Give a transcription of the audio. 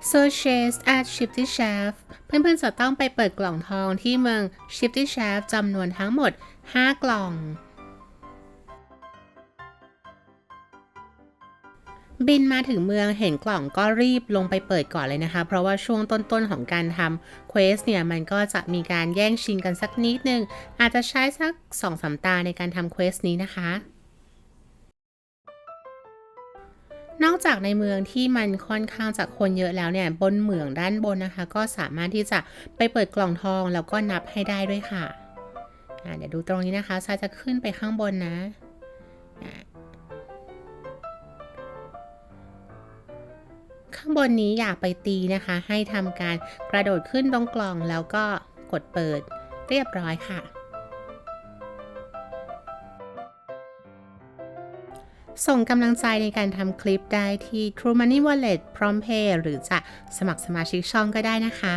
Searches at Shifty Shaft เพื่อนๆจะต้องไปเปิดกล่องทองที่เมือง Shifty Shaft จำนวนทั้งหมด 5 กล่อง บินมาถึงเมืองเห็นกล่องก็รีบลงไปเปิดก่อนเลยนะคะ เพราะว่าช่วงต้นๆของการทำเควสเนี่ย มันก็จะมีการแย่งชิงกันสักนิดนึง อาจจะใช้สัก2อสตาในการทำเควสนี้นะคะ นอกจากในเมืองที่มันค่อนข้างจะคนเยอะแล้วเนี่ยบนเหมืองด้านบนนะคะ ก็สามารถที่จะไปเปิดกล่องทองแล้วก็นับให้ได้ด้วยค่ะเดี๋ยวดูตรงนี้นะคะซาจะขึ้นไปข้างบนนะข้างบนนี้อยากไปตีนะคะ ให้ทำการกระโดดขึ้นตรงกล่องแล้วก็กดเปิดเรียบร้อยค่ะ ส่งกำลังใจในการทำคลิปได้ที่ True Money Wallet PromptPay หรือจะสมัครสมาชิกช่องก็ได้นะคะ